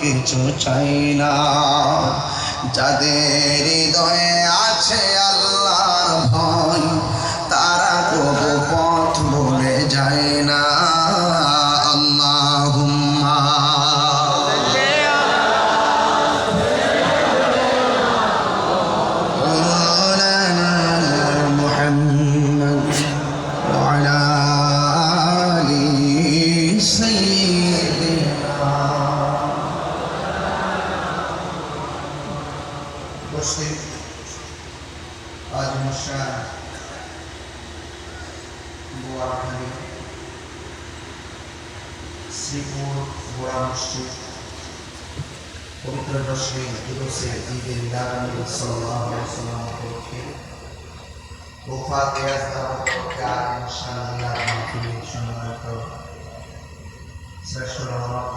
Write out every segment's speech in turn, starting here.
কিছু চাই না। যাদের হৃদয়ে আছে আল্লাহর উপস্থিত আজ মশা গোয়াখালী শ্রীপুর গোড়া মসজিদ পবিত্র দশমী দিবসে ঈদে মিলাদ সাল্লাল্লাহু আলাইহি সাল্লাম উপলক্ষে তোফা দেয়াজ দেওয়া উপলক্ষে আজ ইনশাআল্লাহ মাহফিলে সম্মানিত শ্রেষ্ঠ রহমান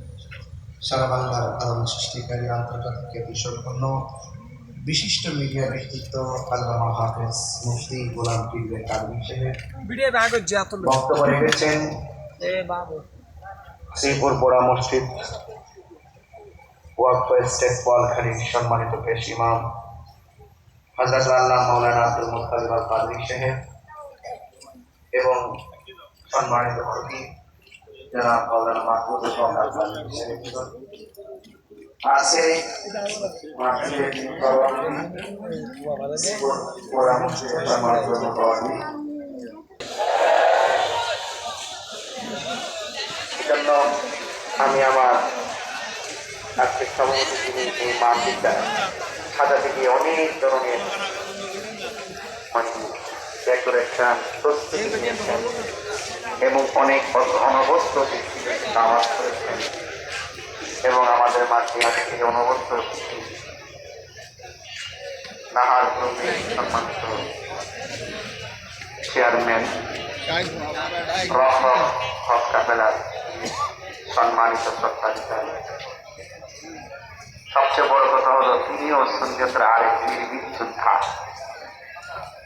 সারা বাংলার আলম সৃষ্টিকারী আন্তর্জাতিক খ্যাতিসম্পন্ন বিশিষ্ট মিডিয়া ব্যক্তিত্ব আল্লামা হাফেজ মুফতি গোলাম পীরের কারণ হিসেবে। বক্তব্য রেখেছেন শ্রীপুর বোরা মসজিদ ওয়াকফ স্টেট বলখালীর সম্মানিত পেশ ইমাম হজরত আল্লাহ মৌলানা আব্দুল মুতালিব আল কাদরি সাহেব এবং সম্মানিত খতিব যারা মৌলানা মাহমুদ সাহেব আছে জন্য আমি আমার আর্থিক সভাপতি যিনি এই মাহফিলটা সাজাতে গিয়ে অনেক ধরনের মানে ডেকোরেশন প্রস্তুতি নিয়েছেন। এবং অনেক অনবস্ত নামাজ করেছেন। এবং আমাদের মাঝে আজকে অনবস্ত নাহার গ্রুপে সম্মানিত চেয়ারম্যান রহম হক সম্মানিত সত্তাধিকারী সবচেয়ে বড় কথা হলো, তিনিও সন্ধ্যের আরেক নির্ভীক যোদ্ধা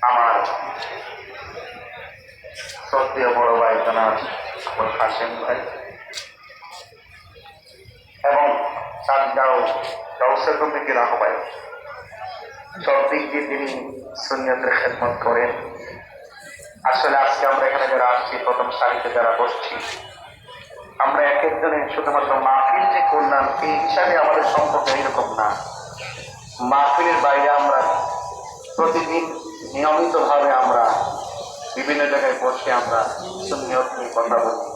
আমার শ্রদ্ধেয় বড় ভাই জনাব হাসেম ভাই। এবং যাও গাউসে কমিটির আহ্বায়ক সব দিক দিয়ে তিনি সুনিয়তের খেদমত করেন। আসলে আজকে আমরা এখানে যারা আসছি, প্রথম সারিতে যারা বসছি, আমরা এক একজনের শুধুমাত্র মাহফিল যে করলাম, এই হিসাবে আমাদের সম্পর্ক এরকম না। মাহফিলের বাইরে আমরা প্রতিদিন নিয়মিতভাবে আমরা বিভিন্ন জায়গায় বসে আমরা সুনিয়ত নিয়ে কথা বলি।